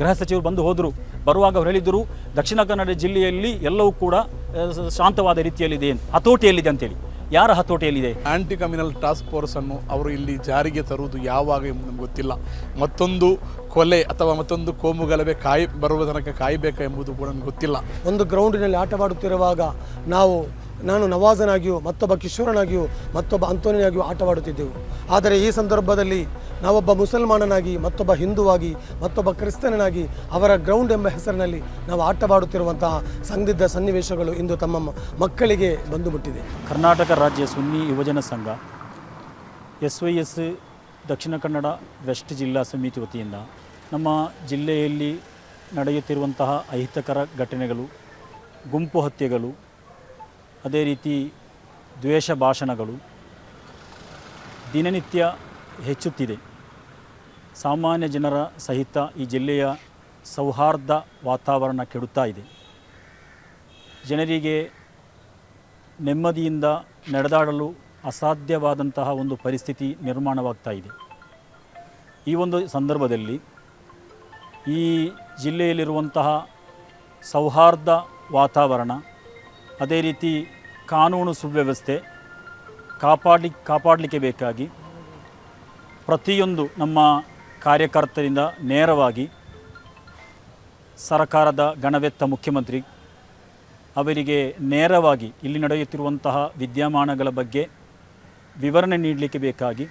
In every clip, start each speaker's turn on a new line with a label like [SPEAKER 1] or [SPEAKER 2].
[SPEAKER 1] ಗೃಹ ಸಚಿವರು ಬಂದು ಹೋದರು. ಬರುವಾಗ ಅವರು ಹೇಳಿದರು ದಕ್ಷಿಣ ಕನ್ನಡ ಜಿಲ್ಲೆಯಲ್ಲಿ ಎಲ್ಲವೂ ಕೂಡ ಶಾಂತವಾದ ರೀತಿಯಲ್ಲಿದೆ ಹತೋಟಿಯಲ್ಲಿದೆ ಅಂತೇಳಿ. ಯಾರ ಹತೋಟಿಯಲ್ಲಿದೆ?
[SPEAKER 2] ಆಂಟಿ ಕಮ್ಯುನಲ್ ಟಾಸ್ಕ್ ಫೋರ್ಸ್ ಅನ್ನು ಅವರು ಇಲ್ಲಿ ಜಾರಿಗೆ ತರುವುದು ಯಾವಾಗ ಎಂಬುದು ನಮ್ಗೆ ಗೊತ್ತಿಲ್ಲ. ಮತ್ತೊಂದು ಕೊಲೆ ಅಥವಾ ಮತ್ತೊಂದು ಕೋಮು ಗಲಭೆ ಕಾಯಿ ಬರುವ ತನಕ ಕಾಯಬೇಕಾ ಎಂಬುದು ಕೂಡ ನಮ್ಗೆ ಗೊತ್ತಿಲ್ಲ.
[SPEAKER 3] ಒಂದು ಗ್ರೌಂಡಿನಲ್ಲಿ ಆಟವಾಡುತ್ತಿರುವಾಗ ನಾವು ನಾನು ನವಾಜನಾಗಿಯೂ, ಮತ್ತೊಬ್ಬ ಕಿಶೋರನಾಗಿಯೂ, ಮತ್ತೊಬ್ಬ ಅಂತೋನಿಯಾಗಿಯೂ ಆಟವಾಡುತ್ತಿದ್ದೆವು. ಆದರೆ ಈ ಸಂದರ್ಭದಲ್ಲಿ ನಾವೊಬ್ಬ ಮುಸಲ್ಮಾನನಾಗಿ, ಮತ್ತೊಬ್ಬ ಹಿಂದುವಾಗಿ, ಮತ್ತೊಬ್ಬ ಕ್ರಿಸ್ತನಾಗಿ ಅವರ ಗ್ರೌಂಡ್ ಎಂಬ ಹೆಸರಿನಲ್ಲಿ ನಾವು ಆಟವಾಡುತ್ತಿರುವಂತಹ ಸಂದಿದ್ಧ ಸನ್ನಿವೇಶಗಳು ಇಂದು ತಮ್ಮ ಮಕ್ಕಳಿಗೆ ಬಂದು ಮುಟ್ಟಿದೆ
[SPEAKER 1] ಕರ್ನಾಟಕ ರಾಜ್ಯ ಸುನ್ನಿ ಯುವಜನ ಸಂಘ S Y S Dakshina Kannada West ಜಿಲ್ಲಾ ಸಮಿತಿ ವತಿಯಿಂದ ನಮ್ಮ ಜಿಲ್ಲೆಯಲ್ಲಿ ನಡೆಯುತ್ತಿರುವಂತಹ ಅಹಿತಕರ ಘಟನೆಗಳು, ಗುಂಪು ಹತ್ಯೆಗಳು ಅದೇ ರೀತಿ ದ್ವೇಷ ಭಾಷಣಗಳು ದಿನನಿತ್ಯ ಹೆಚ್ಚುತ್ತಿದೆ. ಸಾಮಾನ್ಯ ಜನರ ಸಹಿತ ಈ ಜಿಲ್ಲೆಯ ಸೌಹಾರ್ದ ವಾತಾವರಣ ಕೆಡುತ್ತಾ ಇದೆ. ಜನರಿಗೆ ನೆಮ್ಮದಿಯಿಂದ ನಡೆದಾಡಲು ಅಸಾಧ್ಯವಾದಂತಹ ಒಂದು ಪರಿಸ್ಥಿತಿ ನಿರ್ಮಾಣವಾಗ್ತಾ ಇದೆ. ಈ ಒಂದು ಸಂದರ್ಭದಲ್ಲಿ ಈ ಜಿಲ್ಲೆಯಲ್ಲಿರುವಂತಹ ಸೌಹಾರ್ದ ವಾತಾವರಣ ಅದೇ ರೀತಿ ಕಾನೂನು ಸುವ್ಯವಸ್ಥೆ ಕಾಪಾಡಲಿ ಕಾಪಾಡಲಿಕ್ಕೆ ಬೇಕಾಗಿ ಪ್ರತಿಯೊಂದು ನಮ್ಮ ಕಾರ್ಯಕರ್ತರಿಂದ ನೇರವಾಗಿ ಸರ್ಕಾರದ ಗಣವೆತ್ತ ಮುಖ್ಯಮಂತ್ರಿ ಅವರಿಗೆ ನೇರವಾಗಿ ಇಲ್ಲಿ ನಡೆಯುತ್ತಿರುವಂತಹ ವಿದ್ಯಮಾನಗಳ ಬಗ್ಗೆ ವಿವರಣೆ ನೀಡಲಿಕ್ಕೆ ಬೇಕಾಗಿ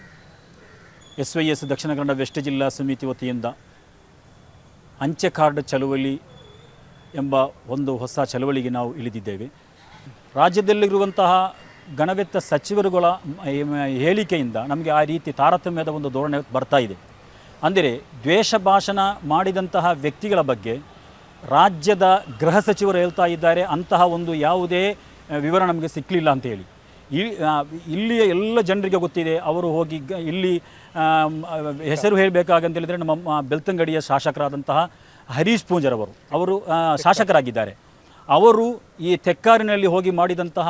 [SPEAKER 1] S Y S Dakshina Kannada West ಜಿಲ್ಲಾ ಸಮಿತಿ ವತಿಯಿಂದ ಅಂಚೆ ಕಾರ್ಡ್ ಚಳುವಳಿ ಎಂಬ ಒಂದು ಹೊಸ ಚಳುವಳಿಗೆ ನಾವು ಇಳಿದಿದ್ದೇವೆ. ರಾಜ್ಯದಲ್ಲಿರುವಂತಹ ಗಣವೆತ್ತ ಸಚಿವರುಗಳ ಹೇಳಿಕೆಯಿಂದ ನಮಗೆ ಆ ರೀತಿ ತಾರತಮ್ಯದ ಒಂದು ಧೋರಣೆ ಬರ್ತಾ ಇದೆ. ಅಂದರೆ ದ್ವೇಷ ಭಾಷಣ ಮಾಡಿದಂತಹ ವ್ಯಕ್ತಿಗಳ ಬಗ್ಗೆ ರಾಜ್ಯದ ಗೃಹ ಸಚಿವರು ಹೇಳ್ತಾ ಇದ್ದಾರೆ, ಅಂತಹ ಒಂದು ಯಾವುದೇ ವಿವರ ನಮಗೆ ಸಿಕ್ಕಲಿಲ್ಲ ಅಂತ ಹೇಳಿ. ಇಲ್ಲಿಯ ಎಲ್ಲ ಜನರಿಗೆ ಗೊತ್ತಿದೆ, ಅವರು ಹೋಗಿ ಇಲ್ಲಿ ಹೆಸರು ಹೇಳಬೇಕಾಗಂತ ಹೇಳಿದರೆ ನಮ್ಮ ಬೆಳ್ತಂಗಡಿಯ ಶಾಸಕರಾದಂತಹ ಹರೀಶ್ ಪೂಂಜರವರು. ಅವರು ಶಾಸಕರಾಗಿದ್ದಾರೆ. ಅವರು ಈ ತೆಕ್ಕಾರಿನಲ್ಲಿ ಹೋಗಿ ಮಾಡಿದಂತಹ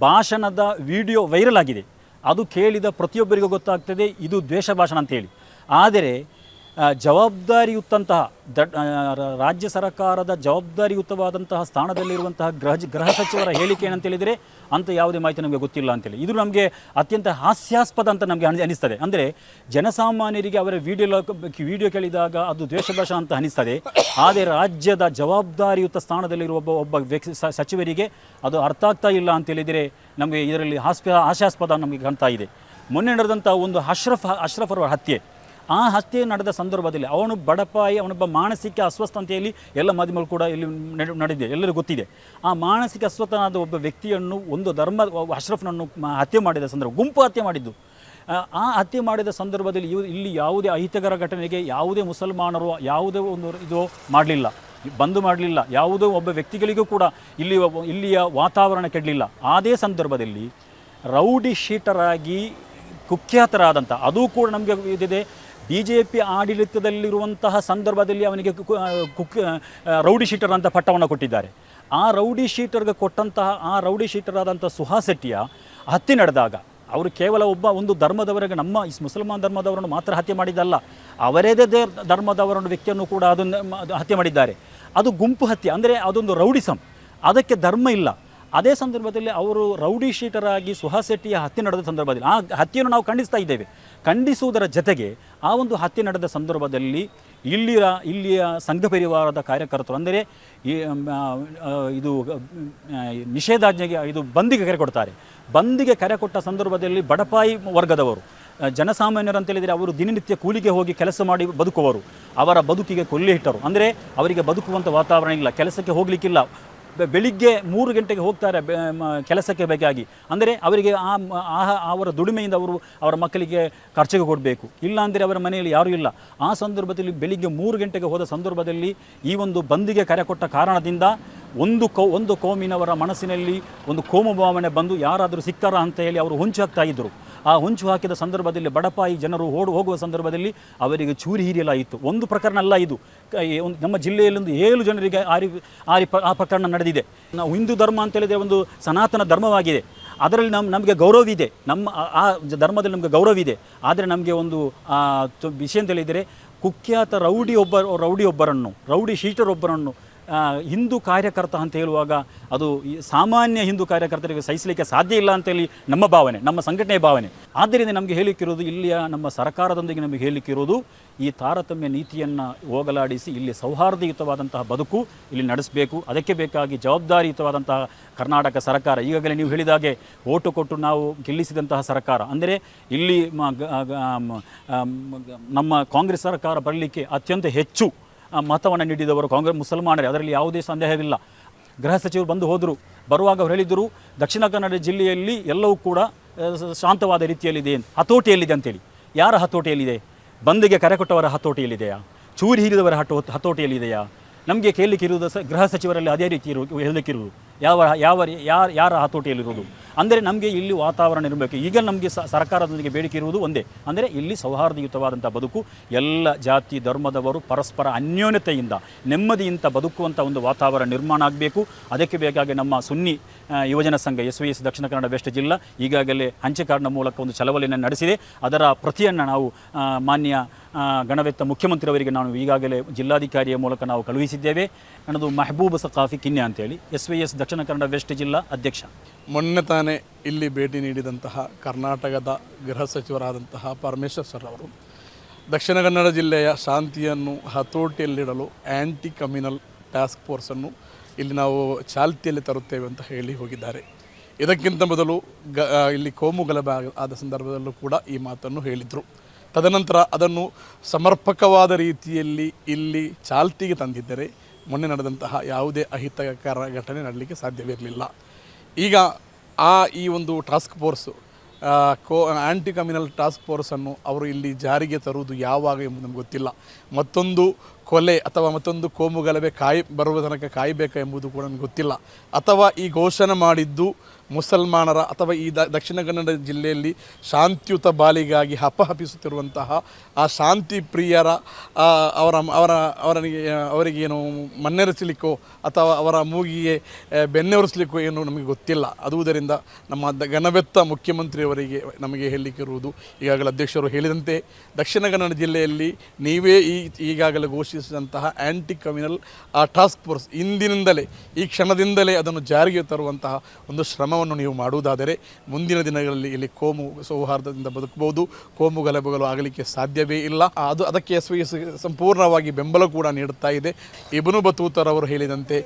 [SPEAKER 1] ಭಾಷಣದ ವಿಡಿಯೋ ವೈರಲ್ ಆಗಿದೆ. ಅದು ಕೇಳಿದ ಪ್ರತಿಯೊಬ್ಬರಿಗೂ ಗೊತ್ತಾಗ್ತದೆ, ಇದು ದ್ವೇಷ ಭಾಷಣ ಅಂತೇಳಿ ಆದರೆ ಜವಾಬ್ದಾರಿಯುತ್ತಂತಹ ರಾಜ್ಯ ಸರ್ಕಾರದ ಜವಾಬ್ದಾರಿಯುತವಾದಂತಹ ಸ್ಥಾನದಲ್ಲಿರುವಂತಹ ಗೃಹ ಗೃಹ ಸಚಿವರ ಹೇಳಿಕೆ ಏನಂತ ಹೇಳಿದರೆ ಅಂತ ಯಾವುದೇ ಮಾಹಿತಿ ನಮಗೆ ಗೊತ್ತಿಲ್ಲ ಅಂತೇಳಿ ಇದು ನಮಗೆ ಅತ್ಯಂತ ಹಾಸ್ಯಾಸ್ಪದ ಅಂತ ನಮಗೆ ಅನಿ, ಅನಿಸ್ತದೆ. ಅಂದರೆ ಜನಸಾಮಾನ್ಯರಿಗೆ ಅವರ ವಿಡಿಯೋ ವಿಡಿಯೋ ಕೇಳಿದಾಗ ಅದು ದ್ವೇಷ ಭಾಷಣ ಅಂತ ಅನಿಸ್ತದೆ. ಆದರೆ ರಾಜ್ಯದ ಜವಾಬ್ದಾರಿಯುತ ಸ್ಥಾನದಲ್ಲಿರುವ ಒಬ್ಬ ಒಬ್ಬ ವ್ಯಕ್ತಿ ಸಚಿವರಿಗೆ ಅದು ಅರ್ಥ ಆಗ್ತಾ ಇಲ್ಲ ಅಂತ ಹೇಳಿದರೆ ನಮಗೆ ಇದರಲ್ಲಿ ಹಾಸ್ಯ, ಹಾಸ್ಯಾಸ್ಪದ ನಮಗೆ ಕಾಣ್ತಾ ಇದೆ. ಮೊನ್ನೆ ನಡೆದಂಥ ಒಂದು ಅಶ್ರಫ್ ಅಶ್ರಫ್ ಅವರ ಹತ್ಯೆ. ಆ ಹತ್ಯೆ ನಡೆದ ಸಂದರ್ಭದಲ್ಲಿ ಅವನು ಬಡಪಾಯಿ, ಅವನೊಬ್ಬ ಮಾನಸಿಕ ಅಸ್ವಸ್ಥತೆಯಲ್ಲಿ ಎಲ್ಲ ಮಾಧ್ಯಮಗಳು ಕೂಡ ಇಲ್ಲಿ ನಡೆ- ನಡೆದಿದೆ, ಎಲ್ಲರಿಗೂ ಗೊತ್ತಿದೆ. ಆ ಮಾನಸಿಕ ಅಸ್ವಸ್ಥನಾದ ಒಬ್ಬ ವ್ಯಕ್ತಿಯನ್ನು, ಒಂದು ಧರ್ಮ, ಅಶ್ರಫ್ನನ್ನು ಹತ್ಯೆ ಮಾಡಿದ ಸಂದರ್ಭ, ಗುಂಪು ಹತ್ಯೆ ಮಾಡಿದ್ದು. ಆ ಹತ್ಯೆ ಮಾಡಿದ ಸಂದರ್ಭದಲ್ಲಿ ಇಲ್ಲಿ ಯಾವುದೇ ಅಹಿತಕರ ಘಟನೆಗೆ ಯಾವುದೇ ಮುಸಲ್ಮಾನರು ಯಾವುದೇ ಒಂದು ಇದು ಮಾಡಲಿಲ್ಲ, ಬಂದು ಮಾಡಲಿಲ್ಲ, ಯಾವುದೋ ಒಬ್ಬ ವ್ಯಕ್ತಿಗಳಿಗೂ ಕೂಡ ಇಲ್ಲಿ ಇಲ್ಲಿಯ ವಾತಾವರಣ ಕೆಡಲಿಲ್ಲ. ಅದೇ ಸಂದರ್ಭದಲ್ಲಿ ರೌಡಿ ಶೀಟರಾಗಿ ಕುಖ್ಯಾತರಾದಂಥ, ಅದು ಕೂಡ ನಮಗೆ ಇದಿದೆ ಬಿ ಜೆ ಪಿ ಆಡಳಿತದಲ್ಲಿರುವಂತಹ ಸಂದರ್ಭದಲ್ಲಿ ಅವನಿಗೆ ಕುಕ್ ರೌಡಿ ಶೀಟರ್ ಅಂತ ಪಟ್ಟವನ್ನು ಕೊಟ್ಟಿದ್ದಾರೆ. ಆ ರೌಡಿ ಶೀಟರ್ಗೆ ಕೊಟ್ಟಂತಹ, ಆ ರೌಡಿ ಶೀಟರಾದಂಥ ಸುಹಾಸ್ ಶೆಟ್ಟಿಯ ಹತ್ಯೆ ನಡೆದಾಗ, ಅವರು ಕೇವಲ ಒಬ್ಬ ಒಂದು ಧರ್ಮದವರಿಗೆ ನಮ್ಮ ಮುಸಲ್ಮಾನ್ ಧರ್ಮದವರನ್ನು ಮಾತ್ರ ಹತ್ಯೆ ಮಾಡಿದ್ದಲ್ಲ ಅವರೇದೇ ಧರ್ಮದವರನ್ನು ವ್ಯಕ್ತಿಯನ್ನು ಕೂಡ ಅದನ್ನು ಅದು ಹತ್ಯೆ ಮಾಡಿದ್ದಾರೆ. ಅದು ಗುಂಪು ಹತ್ಯೆ, ಅಂದರೆ ಅದೊಂದು ರೌಡಿಸಮ್ ಅದಕ್ಕೆ ಧರ್ಮ ಇಲ್ಲ. ಅದೇ ಸಂದರ್ಭದಲ್ಲಿ ಅವರು ರೌಡಿ ಶೀಟರಾಗಿ ಸುಹಾಸ್ ಶೆಟ್ಟಿಯ ಹತ್ಯೆ ನಡೆದ ಸಂದರ್ಭದಲ್ಲಿ, ಆ ಹತ್ಯೆಯನ್ನು ನಾವು ಖಂಡಿಸ್ತಾ ಇದ್ದೇವೆ. ಖಂಡಿಸುವುದರ ಜೊತೆಗೆ ಆ ಒಂದು ಹತ್ಯೆ ನಡೆದ ಸಂದರ್ಭದಲ್ಲಿ ಇಲ್ಲಿಯ ಇಲ್ಲಿಯ ಸಂಘ ಪರಿವಾರದ ಕಾರ್ಯಕರ್ತರು, ಅಂದರೆ ಇದು ನಿಷೇಧಾಜ್ಞೆಗೆ, ಇದು ಬಂದಿಗೆ ಕರೆ ಕೊಡ್ತಾರೆ. ಬಂದಿಗೆ ಕರೆ ಕೊಟ್ಟ ಸಂದರ್ಭದಲ್ಲಿ ಬಡಪಾಯಿ ವರ್ಗದವರು ಜನಸಾಮಾನ್ಯರು ಅಂತ ಹೇಳಿದರೆ ಅವರು ದಿನನಿತ್ಯ ಕೂಲಿಗೆ ಹೋಗಿ ಕೆಲಸ ಮಾಡಿ ಬದುಕುವರು ಅವರ ಬದುಕಿಗೆ ಕೊಲ್ಲಿ ಇಟ್ಟರು. ಅಂದರೆ ಅವರಿಗೆ ಬದುಕುವಂಥ ವಾತಾವರಣ ಇಲ್ಲ, ಕೆಲಸಕ್ಕೆ ಹೋಗಲಿಕ್ಕಿಲ್ಲ. ಬೆಳಿಗ್ಗೆ ಮೂರು ಗಂಟೆಗೆ ಹೋಗ್ತಾರೆ ಕೆಲಸಕ್ಕೆ ಬೇಕಾಗಿ. ಅಂದರೆ ಅವರಿಗೆ ಆ, ಅವರ ದುಡಿಮೆಯಿಂದ ಅವರು ಅವರ ಮಕ್ಕಳಿಗೆ ಖರ್ಚಿಗೆ ಕೊಡಬೇಕು. ಇಲ್ಲ ಅಂದರೆ ಅವರ ಮನೆಯಲ್ಲಿ ಯಾರೂ ಇಲ್ಲ. ಆ ಸಂದರ್ಭದಲ್ಲಿ ಬೆಳಿಗ್ಗೆ ಮೂರು ಗಂಟೆಗೆ ಹೋದ ಸಂದರ್ಭದಲ್ಲಿ ಈ ಒಂದು ಬಂದಿಗೆ ಕರೆ ಕೊಟ್ಟ ಕಾರಣದಿಂದ ಒಂದು ಕೋ, ಒಂದು ಕೋಮಿನವರ ಮನಸ್ಸಿನಲ್ಲಿ ಒಂದು ಕೋಮು ಭಾವನೆ ಬಂದು ಯಾರಾದರೂ ಸಿಕ್ತಾರಾ ಅಂತ ಹೇಳಿ ಅವರು ಹೊಂಚು ಹಾಕ್ತಾ ಇದ್ದರು ಆ ಹೊಂಚು ಹಾಕಿದ ಸಂದರ್ಭದಲ್ಲಿ ಬಡಪಾಯಿ ಜನರು ಓಡು, ಹೋಗುವ ಸಂದರ್ಭದಲ್ಲಿ ಅವರಿಗೆ ಚೂರಿ ಹಿರಿಯಲಾಯಿತು. ಒಂದು ಪ್ರಕರಣ ಅಲ್ಲ ಇದು. ಒಂದು ನಮ್ಮ ಜಿಲ್ಲೆಯಲ್ಲೊಂದು ಏಳು ಜನರಿಗೆ ಆರಿ ಆರಿ ಆ ಪ್ರಕರಣ ನಡೆದಿದೆ. ನಾವು ಹಿಂದೂ ಧರ್ಮ ಅಂತ ಹೇಳಿದರೆ ಒಂದು ಸನಾತನ ಧರ್ಮವಾಗಿದೆ. ಅದರಲ್ಲಿ ನಮ್ಮ ನಮಗೆ ಗೌರವ ಇದೆ. ನಮ್ಮ, ಆ- ಧರ್ಮದಲ್ಲಿ ನಮಗೆ ಗೌರವ ಇದೆ. ಆದರೆ ನಮಗೆ ಒಂದು ವಿಷಯ ಅಂತ ಹೇಳಿದರೆ ಕುಖ್ಯಾತ ರೌಡಿ ಒಬ್ಬ, ರೌಡಿ ಒಬ್ಬರನ್ನು, ರೌಡಿ ಶೀಟರೊಬ್ಬರನ್ನು ಹಿಂದೂ ಕಾರ್ಯಕರ್ತ ಅಂತ ಹೇಳುವಾಗ ಅದು ಸಾಮಾನ್ಯ ಹಿಂದೂ ಕಾರ್ಯಕರ್ತರಿಗೆ ಸಹಿಸಲಿಕ್ಕೆ ಸಾಧ್ಯ ಇಲ್ಲ ಅಂತೇಳಿ ನಮ್ಮ ಭಾವನೆ, ನಮ್ಮ ಸಂಘಟನೆಯ ಭಾವನೆ. ಆದ್ದರಿಂದ ನಮಗೆ ಹೇಳಿಕ್ಕಿರೋದು ಇಲ್ಲಿಯ ನಮ್ಮ ಸರ್ಕಾರದೊಂದಿಗೆ ನಮಗೆ ಹೇಳಿಕ್ಕಿರೋದು ಈ ತಾರತಮ್ಯ ನೀತಿಯನ್ನು ಹೋಗಲಾಡಿಸಿ ಇಲ್ಲಿ ಸೌಹಾರ್ದಯುತವಾದಂತಹ ಬದುಕು ಇಲ್ಲಿ ನಡೆಸಬೇಕು. ಅದಕ್ಕೆ ಬೇಕಾಗಿ ಜವಾಬ್ದಾರಿಯುತವಾದಂತಹ ಕರ್ನಾಟಕ ಸರ್ಕಾರ, ಈಗಾಗಲೇ ನೀವು ಹೇಳಿದಾಗೆ ಓಟು ಕೊಟ್ಟು ನಾವು ಗೆಲ್ಲಿಸಿದಂತಹ ಸರ್ಕಾರ. ಅಂದರೆ ಇಲ್ಲಿ ನಮ್ಮ ಕಾಂಗ್ರೆಸ್ ಸರ್ಕಾರ ಬರಲಿಕ್ಕೆ ಅತ್ಯಂತ ಹೆಚ್ಚು ಮತವನ್ನು ನೀಡಿದವರು ಕಾಂಗ್ರೆಸ್ ಮುಸಲ್ಮಾನರೇ, ಅದರಲ್ಲಿ ಯಾವುದೇ ಸಂದೇಹವಿಲ್ಲ. ಗೃಹ ಸಚಿವರು ಬಂದು ಹೋದರು. ಬರುವಾಗ ಅವರು ಹೇಳಿದರು, ದಕ್ಷಿಣ ಕನ್ನಡ ಜಿಲ್ಲೆಯಲ್ಲಿ ಎಲ್ಲವೂ ಕೂಡ ಶಾಂತವಾದ ರೀತಿಯಲ್ಲಿದೆ. ಹತೋಟಿಯಲ್ಲಿದೆ ಅಂತೇಳಿ. ಯಾರ ಹತೋಟಿಯಲ್ಲಿದೆ? ಬಂದಿಗೆ ಕರೆ ಕೊಟ್ಟವರ ಹತೋಟಿಯಲ್ಲಿದೆಯಾ? ಚೂರಿ ಹಿರಿದವರ ಹಟೋ ಹತೋಟಿಯಲ್ಲಿದೆಯಾ? ನಮಗೆ ಕೇಳಲಿಕ್ಕಿರುವುದು ಸಹ ಗೃಹ ಸಚಿವರಲ್ಲಿ ಅದೇ ರೀತಿ ಇರು, ಹೇಳಲಿಕ್ಕಿರುವುದು. ಯಾವ ಯಾವ, ಯಾರ ಯಾರ ಹತೋಟಿಯಲ್ಲಿರುವುದು? ಅಂದರೆ ನಮಗೆ ಇಲ್ಲಿ ವಾತಾವರಣ ಇರಬೇಕು. ಈಗ ನಮಗೆ ಸರ್ಕಾರದೊಂದಿಗೆ ಬೇಡಿಕೆ ಇರುವುದು ಒಂದೇ. ಅಂದರೆ ಇಲ್ಲಿ ಸೌಹಾರ್ದಯುತವಾದಂಥ ಬದುಕು, ಎಲ್ಲ ಜಾತಿ, ಧರ್ಮದವರು ಪರಸ್ಪರ ಅನ್ಯೋನ್ಯತೆಯಿಂದ, ನೆಮ್ಮದಿಯಿಂದ ಬದುಕುವಂಥ ಒಂದು ವಾತಾವರಣ ನಿರ್ಮಾಣ ಆಗಬೇಕು. ಅದಕ್ಕೆ ಬೇಕಾಗಿ ನಮ್ಮ ಸುನ್ನಿ ಯುವಜನ ಸಂಘ S V S Dakshina Kannada West ಜಿಲ್ಲಾ ಈಗಾಗಲೇ ಹಂಚೆ ಮೂಲಕ ಒಂದು ಚಳವಳಿಯನ್ನು ನಡೆಸಿದೆ. ಅದರ ಪ್ರತಿಯನ್ನು ನಾವು ಮಾನ್ಯ ಗಣವೆತ್ತ ಮುಖ್ಯಮಂತ್ರಿಯವರಿಗೆ ನಾನು ಈಗಾಗಲೇ ಜಿಲ್ಲಾಧಿಕಾರಿಯ ಮೂಲಕ ನಾವು ಕಳುಹಿಸಿದ್ದೇವೆ. ನನ್ನದು ಮೆಹಬೂಬ್ ಸಕಾಫಿ ಕಿನ್ನೆ ಅಂತೇಳಿ. S V S Dakshina Kannada West ಜಿಲ್ಲಾ ಅಧ್ಯಕ್ಷ.
[SPEAKER 2] ಮೊನ್ನೆ ತಾನೇ ಇಲ್ಲಿ ಭೇಟಿ ನೀಡಿದಂತಹ ಕರ್ನಾಟಕದ ಗೃಹ ಸಚಿವರಾದಂತಹ ಪರಮೇಶ್ವರ್ ಸರ್ ಅವರು ದಕ್ಷಿಣ ಕನ್ನಡ ಜಿಲ್ಲೆಯ ಶಾಂತಿಯನ್ನು ಹತೋಟಿಯಲ್ಲಿಡಲು ಆ್ಯಂಟಿ ಕಮ್ಯುನಲ್ ಟಾಸ್ಕ್ ಫೋರ್ಸನ್ನು ಇಲ್ಲಿ ನಾವು ಚಾಲ್ತಿಯಲ್ಲಿ ತರುತ್ತೇವೆ ಅಂತ ಹೇಳಿ ಹೋಗಿದ್ದಾರೆ. ಇದಕ್ಕಿಂತ ಮೊದಲು ಗ ಇಲ್ಲಿ ಕೋಮು ಗಲಭೆ ಆದ ಸಂದರ್ಭದಲ್ಲೂ ಕೂಡ ಈ ಮಾತನ್ನು ಹೇಳಿದರು. ತದನಂತರ ಅದನ್ನು ಸಮರ್ಪಕವಾದ ರೀತಿಯಲ್ಲಿ ಇಲ್ಲಿ ಚಾಲ್ತಿಗೆ ತಂದಿದ್ದರೆ ಮೊನ್ನೆ ನಡೆದಂತಹ ಯಾವುದೇ ಅಹಿತಕರ ಘಟನೆ ನಡಲಿಕ್ಕೆ ಸಾಧ್ಯವಿರಲಿಲ್ಲ. ಈಗ ಆ ಈ ಒಂದು ಟಾಸ್ಕ್ ಫೋರ್ಸು ಕೋ ಆ್ಯಂಟಿ ಕಮ್ಯುನಲ್ ಟಾಸ್ಕ್ ಫೋರ್ಸನ್ನು ಅವರು ಇಲ್ಲಿ ಜಾರಿಗೆ ತರುವುದು ಯಾವಾಗ ಎಂಬುದು ನಮ್ಗೆ ಗೊತ್ತಿಲ್ಲ. ಮತ್ತೊಂದು ಕೊಲೆ ಅಥವಾ ಮತ್ತೊಂದು ಕೋಮು ಗಲಭೆ ಕಾಯಿ, ಬರುವ ತನಕ ಕಾಯಬೇಕಾ ಎಂಬುದು ಕೂಡ ನಮ್ಗೆ ಗೊತ್ತಿಲ್ಲ. ಅಥವಾ ಈ ಘೋಷಣೆ ಮಾಡಿದ್ದು ಮುಸಲ್ಮಾನರ ಅಥವಾ ಈ ದಕ್ಷಿಣ ಕನ್ನಡ ಜಿಲ್ಲೆಯಲ್ಲಿ ಶಾಂತಿಯುತ ಬಾಲಿಗಾಗಿ ಹಪಹಪಿಸುತ್ತಿರುವಂತಹ ಆ ಶಾಂತಿ ಪ್ರಿಯರ ಅವರ ಅವರ ಅವರಿಗೆ ಅವರಿಗೇನು ಮಣ್ಣೆರೆಸಲಿಕ್ಕೋ ಅಥವಾ ಅವರ ಮೂಗಿಗೆ ಬೆನ್ನೆರೆಸಲಿಕ್ಕೋ ಏನು ನಮಗೆ ಗೊತ್ತಿಲ್ಲ. ಅದುವುದರಿಂದ ನಮ್ಮ ಘನವೆತ್ತ ಮುಖ್ಯಮಂತ್ರಿಯವರಿಗೆ ನಮಗೆ ಹೇಳಲಿಕ್ಕಿರುವುದು ಈಗಾಗಲೇ ಅಧ್ಯಕ್ಷರು ಹೇಳಿದಂತೆ, ದಕ್ಷಿಣ ಕನ್ನಡ ಜಿಲ್ಲೆಯಲ್ಲಿ ನೀವೇ ಈ, ಈಗಾಗಲೇ ಘೋಷಿಸಿದಂತಹ ಆ್ಯಂಟಿ ಕಮ್ಯುನಲ್ ಆ ಟಾಸ್ಕ್ ಫೋರ್ಸ್ ಇಂದಿನಿಂದಲೇ, ಈ ಕ್ಷಣದಿಂದಲೇ ಅದನ್ನು ಜಾರಿಗೆ ತರುವಂತಹ ಒಂದು ಶ್ರಮವನ್ನು ನೀವು ಮಾಡುವುದಾದರೆ ಮುಂದಿನ ದಿನಗಳಲ್ಲಿ ಇಲ್ಲಿ ಕೋಮು ಸೌಹಾರ್ದದಿಂದ ಬದುಕಬಹುದು. ಕೋಮು ಗಲಭೆಗಳು ಆಗಲಿಕ್ಕೆ ಸಾಧ್ಯವೇ ಇಲ್ಲ. ಅದು ಅದಕ್ಕೆ ಎಸ್ ಸಂಪೂರ್ಣವಾಗಿ ಬೆಂಬಲ ಕೂಡ ನೀಡುತ್ತಾ ಇದೆ. ಇಬನು ಬತೂತರ್ ಅವರು ಹೇಳಿದಂತೆ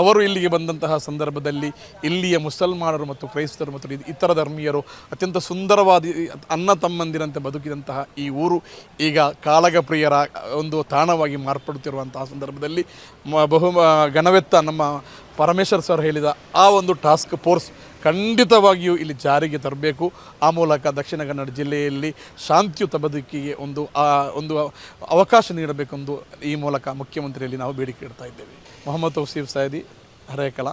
[SPEAKER 2] ಅವರು ಇಲ್ಲಿಗೆ ಬಂದಂತಹ ಸಂದರ್ಭದಲ್ಲಿ ಇಲ್ಲಿಯ ಮುಸಲ್ಮಾನರು ಮತ್ತು ಕ್ರೈಸ್ತರು ಮತ್ತು ಇತರ ಧರ್ಮೀಯರು ಅತ್ಯಂತ ಸುಂದರವಾದ ಅನ್ನ ತಮ್ಮಂದಿರಂತೆ ಬದುಕಿದಂತಹ ಈ ಊರು ಈಗ ಕಾಳಗ ಪ್ರಿಯರ ಒಂದು ತಾಣವಾಗಿ ಮಾರ್ಪಡುತ್ತಿರುವಂತಹ ಸಂದರ್ಭದಲ್ಲಿ ಬಹು ಘನವೆತ್ತ ನಮ್ಮ ಪರಮೇಶ್ವರ್ ಸರ್ ಹೇಳಿದ ಆ ಒಂದು ಟಾಸ್ಕ್ ಫೋರ್ಸ್ ಖಂಡಿತವಾಗಿಯೂ ಇಲ್ಲಿ ಜಾರಿಗೆ ತರಬೇಕು. ಆ ಮೂಲಕ ದಕ್ಷಿಣ ಕನ್ನಡ ಜಿಲ್ಲೆಯಲ್ಲಿ ಶಾಂತಿಯುತ ಬದುಕಿಗೆ ಒಂದು, ಆ, ಒಂದು ಅವಕಾಶ ನೀಡಬೇಕೆಂದು ಈ ಮೂಲಕ ಮುಖ್ಯಮಂತ್ರಿಯಲ್ಲಿ ನಾವು ಬೇಡಿಕೆ ಇಡ್ತಾ ಇದ್ದೇವೆ. ಮೊಹಮ್ಮದ್ ಹುಸೀಫ್ ಸೈದಿ ಹರೇಕಲಾ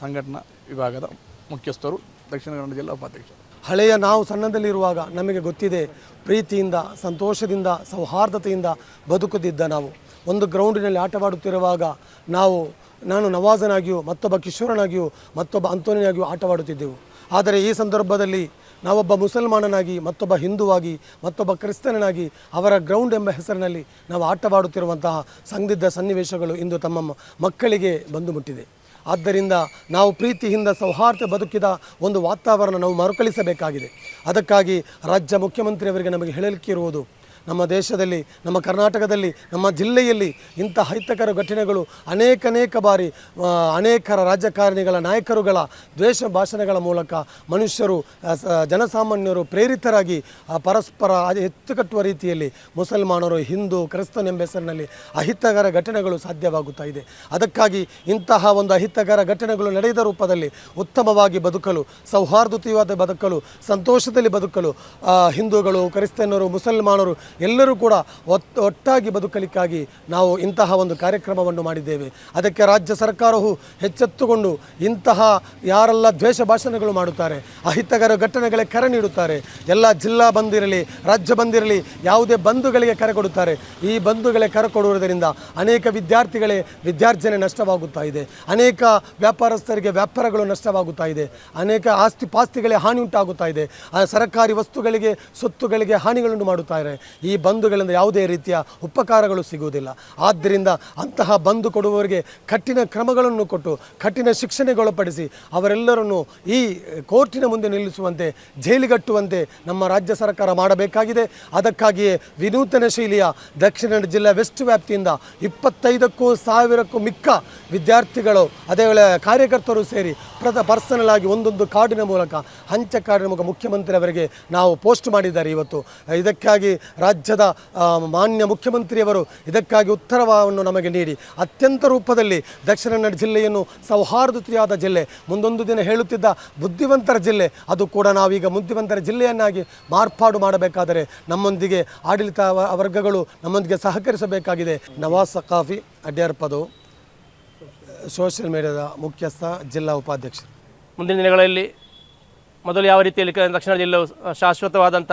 [SPEAKER 2] ಸಂಘಟನಾ ವಿಭಾಗದ ಮುಖ್ಯಸ್ಥರು, ದಕ್ಷಿಣ ಕನ್ನಡ ಜಿಲ್ಲಾ ಉಪಾಧ್ಯಕ್ಷರು.
[SPEAKER 3] ಹಳೆಯ ನಾವು ಸಣ್ಣದಲ್ಲಿರುವಾಗ ನಮಗೆ ಗೊತ್ತಿದೆ, ಪ್ರೀತಿಯಿಂದ, ಸಂತೋಷದಿಂದ, ಸೌಹಾರ್ದತೆಯಿಂದ ಬದುಕುತ್ತಿದ್ದ ನಾವು. ಒಂದು ಗ್ರೌಂಡಿನಲ್ಲಿ ಆಟವಾಡುತ್ತಿರುವಾಗ ನಾವು ನಾನು ನವಾಜನಾಗಿಯೂ, ಮತ್ತೊಬ್ಬ ಕಿಶೋರನಾಗಿಯೂ, ಮತ್ತೊಬ್ಬ ಅಂತೋನಿಯಾಗಿಯೂ ಆಟವಾಡುತ್ತಿದ್ದೆವು. ಆದರೆ ಈ ಸಂದರ್ಭದಲ್ಲಿ ನಾವೊಬ್ಬ ಮುಸಲ್ಮಾನನಾಗಿ, ಮತ್ತೊಬ್ಬ ಹಿಂದುವಾಗಿ, ಮತ್ತೊಬ್ಬ ಕ್ರಿಸ್ತನಾಗಿ ಅವರ ಗ್ರೌಂಡ್ ಎಂಬ ಹೆಸರಿನಲ್ಲಿ ನಾವು ಆಟವಾಡುತ್ತಿರುವಂತಹ ಸಂದಿದ್ಧ ಸನ್ನಿವೇಶಗಳು ಇಂದು ತಮ್ಮ ಮಕ್ಕಳಿಗೆ ಬಂದು ಮುಟ್ಟಿದೆ. ಆದ್ದರಿಂದ ನಾವು ಪ್ರೀತಿಯಿಂದ ಸೌಹಾರ್ದ ಬದುಕಿದ ಒಂದು ವಾತಾವರಣ ನಾವು ಮರುಕಳಿಸಬೇಕಾಗಿದೆ. ಅದಕ್ಕಾಗಿ ರಾಜ್ಯ ಮುಖ್ಯಮಂತ್ರಿಯವರಿಗೆ ನಮಗೆ ಹೇಳಲಿಕ್ಕಿರುವುದು ನಮ್ಮ ದೇಶದಲ್ಲಿ, ನಮ್ಮ ಕರ್ನಾಟಕದಲ್ಲಿ, ನಮ್ಮ ಜಿಲ್ಲೆಯಲ್ಲಿ ಇಂಥ ಹೈತಕರ ಘಟನೆಗಳು ಅನೇಕನೇಕ ಬಾರಿ ಅನೇಕರ ರಾಜಕಾರಣಿಗಳ ನಾಯಕರುಗಳ ದ್ವೇಷ ಭಾಷಣಗಳ ಮೂಲಕ ಮನುಷ್ಯರು ಜನಸಾಮಾನ್ಯರು ಪ್ರೇರಿತರಾಗಿ ಪರಸ್ಪರ ಎತ್ತುಕಟ್ಟುವ ರೀತಿಯಲ್ಲಿ ಮುಸಲ್ಮಾನರು, ಹಿಂದೂ, ಕ್ರಿಸ್ತನ್ ಎಂಬ ಹೆಸರಿನಲ್ಲಿ ಅಹಿತಕರ ಘಟನೆಗಳು ಸಾಧ್ಯವಾಗುತ್ತಾ ಇದೆ. ಅದಕ್ಕಾಗಿ ಇಂತಹ ಒಂದು ಅಹಿತಕರ ಘಟನೆಗಳು ನಡೆದ ರೂಪದಲ್ಲಿ ಉತ್ತಮವಾಗಿ ಬದುಕಲು ಸೌಹಾರ್ದತೆಯಾದ ಬದುಕಲು, ಸಂತೋಷದಲ್ಲಿ ಬದುಕಲು ಹಿಂದೂಗಳು, ಕ್ರಿಸ್ತನರು, ಮುಸಲ್ಮಾನರು ಎಲ್ಲರೂ ಕೂಡ ಒಟ್ಟಾಗಿ ಬದುಕಲಿಕ್ಕಾಗಿ ನಾವು ಇಂತಹ ಒಂದು ಕಾರ್ಯಕ್ರಮವನ್ನು ಮಾಡಿದ್ದೇವೆ. ಅದಕ್ಕೆ ರಾಜ್ಯ ಸರ್ಕಾರವು ಹೆಚ್ಚೆತ್ತುಕೊಂಡು ಇಂತಹ ಯಾರೆಲ್ಲ ದ್ವೇಷ ಭಾಷಣಗಳು ಮಾಡುತ್ತಾರೆ, ಅಹಿತಕರ ಘಟನೆಗಳಿಗೆ ಕರೆ ನೀಡುತ್ತಾರೆ, ಎಲ್ಲ ಜಿಲ್ಲಾ ಬಂದಿರಲಿ, ರಾಜ್ಯ ಬಂದಿರಲಿ, ಯಾವುದೇ ಬಂಧುಗಳಿಗೆ ಕರೆ ಕೊಡುತ್ತಾರೆ, ಈ ಬಂಧುಗಳೇ ಕರೆ ಕೊಡುವುದರಿಂದ ಅನೇಕ ವಿದ್ಯಾರ್ಥಿಗಳೇ ವಿದ್ಯಾರ್ಜನೆ ನಷ್ಟವಾಗುತ್ತಾ ಇದೆ. ಅನೇಕ ವ್ಯಾಪಾರಸ್ಥರಿಗೆ ವ್ಯಾಪಾರಗಳು ನಷ್ಟವಾಗುತ್ತಾ ಇದೆ. ಅನೇಕ ಆಸ್ತಿ ಪಾಸ್ತಿಗಳೇ ಹಾನಿ ಉಂಟಾಗುತ್ತಾ ಇದೆ ಸರ್ಕಾರಿ ವಸ್ತುಗಳಿಗೆ ಸೊತ್ತುಗಳಿಗೆ ಹಾನಿಗಳನ್ನು ಮಾಡುತ್ತಾರೆ ಈ ಬಂಧುಗಳಿಂದ ಯಾವುದೇ ರೀತಿಯ ಉಪಕಾರಗಳು ಸಿಗುವುದಿಲ್ಲ. ಆದ್ದರಿಂದ ಅಂತಹ ಬಂಧು ಕೊಡುವವರಿಗೆ ಕಠಿಣ ಕ್ರಮಗಳನ್ನು ಕೊಟ್ಟು, ಕಠಿಣ ಶಿಕ್ಷಣಗೊಳಪಡಿಸಿ ಅವರೆಲ್ಲರನ್ನು ಈ ಕೋರ್ಟಿನ ಮುಂದೆ ನಿಲ್ಲಿಸುವಂತೆ, ಜೈಲಿಗಟ್ಟುವಂತೆ ನಮ್ಮ ರಾಜ್ಯ ಸರ್ಕಾರ ಮಾಡಬೇಕಾಗಿದೆ. ಅದಕ್ಕಾಗಿಯೇ ವಿನೂತನ ಶೈಲಿಯ ದಕ್ಷಿಣ ಜಿಲ್ಲೆ ವೆಸ್ಟ್ ವ್ಯಾಪ್ತಿಯಿಂದ ಇಪ್ಪತ್ತೈದಕ್ಕೂ ಸಾವಿರಕ್ಕೂ ಮಿಕ್ಕ ವಿದ್ಯಾರ್ಥಿಗಳು, ಅದೇ ವೇಳೆ ಕಾರ್ಯಕರ್ತರು ಸೇರಿ ಪ್ರದ, ಪರ್ಸನಲ್ ಆಗಿ ಒಂದೊಂದು ಕಾರ್ಡಿನ ಮೂಲಕ, ಹಂಚ ಕಾರ್ಡಿನ ಮೂಲಕ ಮುಖ್ಯಮಂತ್ರಿ ಅವರಿಗೆ ನಾವು ಪೋಸ್ಟ್ ಮಾಡಿದ್ದಾರೆ ಇವತ್ತು. ಇದಕ್ಕಾಗಿ ರಾಜ್ಯದ ಮಾನ್ಯ ಮುಖ್ಯಮಂತ್ರಿಯವರು ಇದಕ್ಕಾಗಿ ಉತ್ತರವನ್ನು ನಮಗೆ ನೀಡಿ. ಅತ್ಯಂತ ರೂಪದಲ್ಲಿ ದಕ್ಷಿಣ ಕನ್ನಡ ಜಿಲ್ಲೆಯನ್ನು ಸೌಹಾರ್ದತೆಯಾದ ಜಿಲ್ಲೆ, ಮುಂದೊಂದು ದಿನ ಹೇಳುತ್ತಿದ್ದ ಬುದ್ಧಿವಂತರ ಜಿಲ್ಲೆ, ಅದು ಕೂಡ ನಾವೀಗ ಬುದ್ಧಿವಂತರ ಜಿಲ್ಲೆಯನ್ನಾಗಿ ಮಾರ್ಪಾಡು ಮಾಡಬೇಕಾದರೆ ನಮ್ಮೊಂದಿಗೆ ಆಡಳಿತ ವರ್ಗಗಳು ನಮ್ಮೊಂದಿಗೆ ಸಹಕರಿಸಬೇಕಾಗಿದೆ. ನವಾಜ್ ಸಕಾಫಿ ಅಡ್ಯಾರ್ಪದು, ಸೋಷಿಯಲ್ ಮೀಡಿಯಾದ ಮುಖ್ಯಸ್ಥ, ಜಿಲ್ಲಾ ಉಪಾಧ್ಯಕ್ಷರು.
[SPEAKER 4] ಮುಂದಿನ ದಿನಗಳಲ್ಲಿ ಮೊದಲು ಯಾವ ರೀತಿಯಲ್ಲಿ ದಕ್ಷಿಣ ಜಿಲ್ಲೆಯು ಶಾಶ್ವತವಾದಂಥ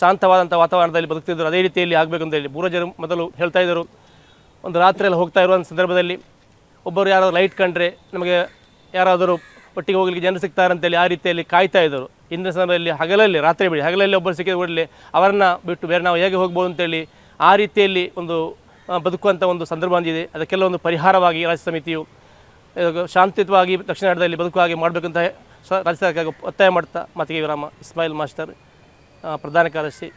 [SPEAKER 4] ಶಾಂತವಾದಂಥ ವಾತಾವರಣದಲ್ಲಿ ಬದುಕ್ತಿದ್ದರು ಅದೇ ರೀತಿಯಲ್ಲಿ ಆಗಬೇಕು ಅಂತ ಹೇಳಿ ಪೂರ್ವಜರು ಮೊದಲು ಹೇಳ್ತಾ ಇದ್ದರು. ಒಂದು ರಾತ್ರಿಯಲ್ಲಿ ಹೋಗ್ತಾ ಇರುವಂಥ ಸಂದರ್ಭದಲ್ಲಿ ಒಬ್ಬರು ಯಾರಾದರೂ ಲೈಟ್ ಕಂಡ್ರೆ ನಮಗೆ ಯಾರಾದರೂ ಒಟ್ಟಿಗೆ ಹೋಗಲಿಕ್ಕೆ ಜನರು ಸಿಗ್ತಾರಂತೇಳಿ ಆ ರೀತಿಯಲ್ಲಿ ಕಾಯ್ತಾ ಇದ್ದರು. ಇಂದಿನ ಸಂದರ್ಭದಲ್ಲಿ ಹಗಲಲ್ಲಿ, ರಾತ್ರಿ ಬಿಡಿ, ಹಗಲಲ್ಲಿ ಒಬ್ಬರು ಸಿಕ್ಕಿದ ಕೂಡಲೇ ಅವರನ್ನು ಬಿಟ್ಟು ಬೇರೆ ನಾವು ಹೇಗೆ ಹೋಗ್ಬೋದು ಅಂತೇಳಿ ಆ ರೀತಿಯಲ್ಲಿ ಒಂದು ಬದುಕುವಂಥ ಒಂದು ಸಂದರ್ಭ ಬಂದಿದೆ. ಅದಕ್ಕೆಲ್ಲ ಒಂದು ಪರಿಹಾರವಾಗಿ ರಾಜ್ಯ ಸಮಿತಿಯು ಶಾಂತಿಯುತವಾಗಿ ದಕ್ಷಿಣ ಕನ್ನಡದಲ್ಲಿ ಬದುಕುವ ಹಾಗೆ ಮಾಡಬೇಕಂತ ರಾಜ್ಯ ಸರ್ಕಾರಕ್ಕೆ ಒತ್ತಾಯ ಮಾಡ್ತಾ ಮಾತಿಗೆ ವಿರಾಮ. ಇಸ್ಮಾಯಿಲ್ ಮಾಸ್ಟರ್ ಪ್ರಧಾನ ಕಾರ್ಯದರ್ಶಿ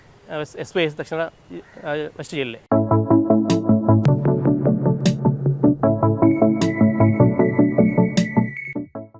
[SPEAKER 4] S Y S Dakshina west ಜಿಲ್ಲೆ.